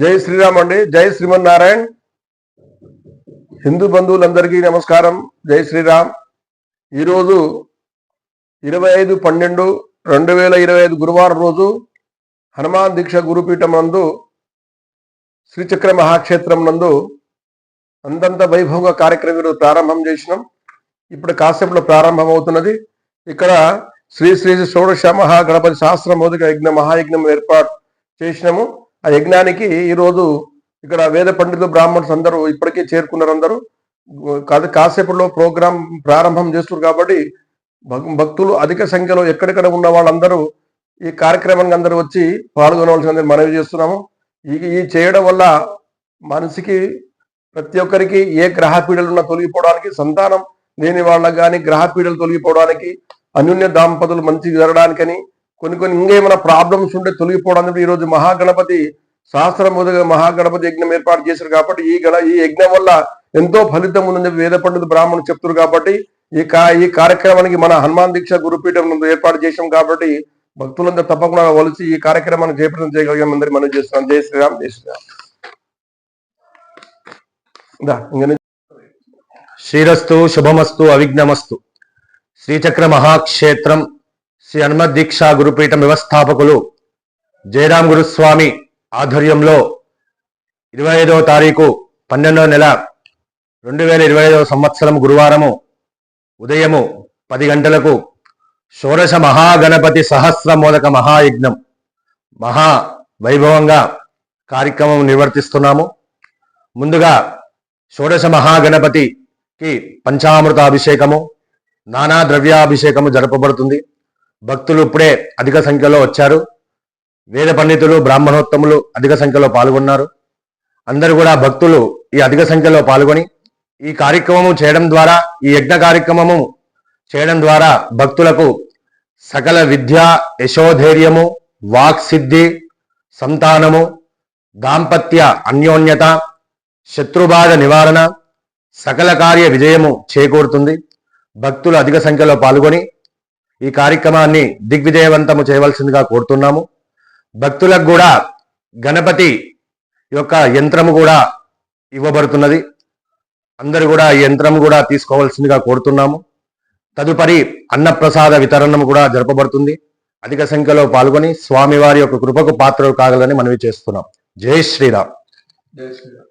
జై శ్రీరామ్ అండి. జై శ్రీమన్నారాయణ్. హిందూ బంధువులందరికీ నమస్కారం. జై శ్రీరామ్. ఈరోజు ఇరవై ఐదు పన్నెండు రెండు వేల ఇరవై ఐదు గురువారం రోజు హనుమాన్ దీక్ష గురుపీఠం నందు శ్రీచక్ర మహాక్షేత్రం నందు అంతంత వైభవంగా కార్యక్రమం ఈరోజు ప్రారంభం చేసినాం. ఇప్పుడు కాసేపులో ప్రారంభం అవుతున్నది ఇక్కడ శ్రీ శ్రీ షోడశ మహాగణపతి శాస్త్ర మోదిక యజ్ఞ మహాయజ్ఞం ఏర్పాటు చేసినాము. ఆ యజ్ఞానికి ఈరోజు ఇక్కడ వేద పండితులు బ్రాహ్మణులు అందరూ ఇప్పటికే చేరుకున్నారు అందరూ. కాదు కాసేపులో ప్రోగ్రాం ప్రారంభం చేస్తున్నారు కాబట్టి భక్- భక్తులు అధిక సంఖ్యలో ఎక్కడెక్కడ ఉన్న వాళ్ళందరూ ఈ కార్యక్రమానికి అందరూ వచ్చి పాల్గొనవలసిందని మనవి చేస్తున్నాము. ఈ ఈ చేయడం వల్ల మనిషికి ప్రతి ఒక్కరికి ఏ గ్రహ పీడలు ఉన్నా తొలగిపోవడానికి సంతానం లేని వాళ్ళకి కానీ గ్రహ పీడలు తొలగిపోవడానికి అన్యోన్య దాంపతులు మంచి జరగడానికని కొన్ని కొన్ని ఇంకేమైనా ప్రాబ్లమ్స్ ఉంటే తొలగిపోవడానికి ఈ రోజు మహాగణపతి సహస్రముదిగా మహాగణపతి యజ్ఞం ఏర్పాటు చేశారు కాబట్టి ఈ గణ ఈ యజ్ఞం వల్ల ఎంతో ఫలితం ఉందని వేద పండితులు బ్రాహ్మణులు చెప్తారు కాబట్టి ఈ కా ఈ కార్యక్రమానికి మన హనుమాన్ దీక్ష గురుపీఠం ఏర్పాటు చేశాం కాబట్టి భక్తులందరూ తప్పకుండా వలిసి ఈ కార్యక్రమాన్ని జయప్రదం చేయగలిగామందరి మనం చేస్తున్నాం. జయ శ్రీరామ్ జయ శ్రీరామ్. శ్రీరస్తు శుభమస్తు అవిఘ్నమస్తు. శ్రీచక్ర మహాక్షేత్రం శ్రీ హనుమద్ దీక్షా గురుపీఠం వ్యవస్థాపకులు జయరాం గురుస్వామి ఆధ్వర్యంలో ఇరవై ఐదవ తారీఖు పన్నెండవ నెల రెండు వేల ఇరవై ఐదవ సంవత్సరం గురువారము ఉదయము పది గంటలకు షోడశ మహాగణపతి సహస్ర మూలక మహాయజ్ఞం మహా వైభవంగా కార్యక్రమం నిర్వర్తిస్తున్నాము. ముందుగా షోడశ మహాగణపతికి పంచామృత అభిషేకము నానా ద్రవ్యాభిషేకము జరపబడుతుంది. భక్తులు ఇప్పుడే అధిక సంఖ్యలో వచ్చారు. వేద పండితులు బ్రాహ్మణోత్తములు అధిక సంఖ్యలో పాల్గొన్నారు. అందరూ కూడా భక్తులు ఈ అధిక సంఖ్యలో పాల్గొని ఈ కార్యక్రమము చేయడం ద్వారా ఈ యజ్ఞ కార్యక్రమము చేయడం ద్వారా భక్తులకు సకల విద్య యశోధైర్యము వాక్ సిద్ధి సంతానము దాంపత్య అన్యోన్యత శత్రుబాధ నివారణ సకల కార్య విజయము చేకూరుతుంది. భక్తులు అధిక సంఖ్యలో పాల్గొని ఈ కార్యక్రమాన్ని దిగ్విజయవంతము చేయవలసిందిగా కోరుతున్నాము. భక్తులకు కూడా గణపతి యొక్క యంత్రము కూడా ఇవ్వబడుతున్నది. అందరూ కూడా ఈ యంత్రం కూడా తీసుకోవాల్సిందిగా కోరుతున్నాము. తదుపరి అన్నప్రసాద వితరణం కూడా జరపబడుతుంది. అధిక సంఖ్యలో పాల్గొని స్వామివారి యొక్క కృపకు పాత్రలు కాగలని మనవి చేస్తున్నాం. జై శ్రీరామ్. జై శ్రీరామ్.